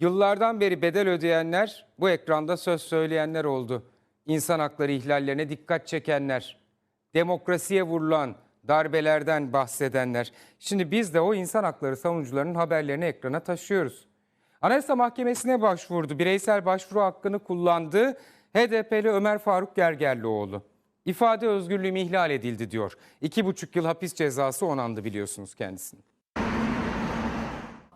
Yıllardan beri bedel ödeyenler bu ekranda söz söyleyenler oldu. İnsan hakları ihlallerine dikkat çekenler, demokrasiye vurulan darbelerden bahsedenler. Şimdi biz de o insan hakları savunucularının haberlerini ekrana taşıyoruz. Anayasa Mahkemesi'ne başvurdu. Bireysel başvuru hakkını kullandı. HDP'li Ömer Faruk Gergerlioğlu. İfade özgürlüğüm ihlal edildi diyor. İki buçuk yıl hapis cezası onandı biliyorsunuz kendisini.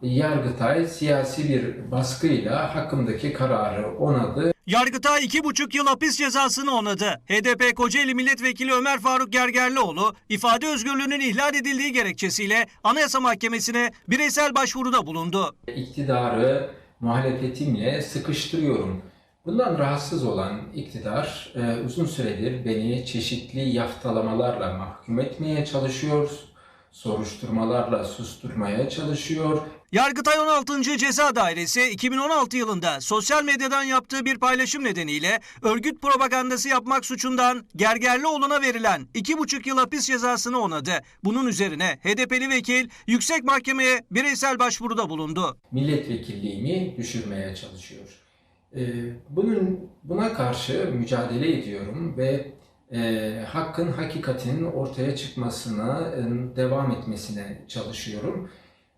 Yargıtay siyasi bir baskıyla hakkımdaki kararı onadı. Yargıtay 2,5 yıl hapis cezasını onadı. HDP Kocaeli Milletvekili Ömer Faruk Gergerlioğlu ifade özgürlüğünün ihlal edildiği gerekçesiyle Anayasa Mahkemesi'ne bireysel başvuruda bulundu. İktidarı muhalefetimle sıkıştırıyorum. Bundan rahatsız olan iktidar e, uzun süredir beni çeşitli yaftalamalarla mahkum etmeye çalışıyor, soruşturmalarla susturmaya çalışıyor. Yargıtay 16. Ceza Dairesi 2016 yılında sosyal medyadan yaptığı bir paylaşım nedeniyle örgüt propagandası yapmak suçundan Gergerlioğlu'na verilen 2,5 yıl hapis cezasını onadı. Bunun üzerine HDP'li vekil yüksek mahkemeye bireysel başvuruda bulundu. milletvekilliğimi düşürmeye çalışıyor. Ee, Bunun buna karşı mücadele ediyorum ve e, hakkın hakikatin ortaya çıkmasına e, devam etmesine çalışıyorum.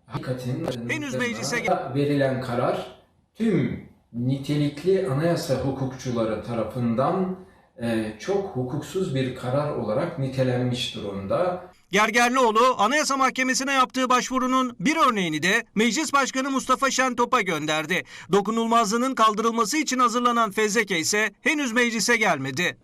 Hakikatin Henüz meclise verilen karar tüm nitelikli anayasa hukukçuları tarafından e, çok hukuksuz bir karar olarak nitelenmiş durumda. Gergerlioğlu Anayasa Mahkemesi'ne yaptığı başvurunun bir örneğini de Meclis Başkanı Mustafa Şentop'a gönderdi. Dokunulmazlığının kaldırılması için hazırlanan fezleke ise henüz meclise gelmedi.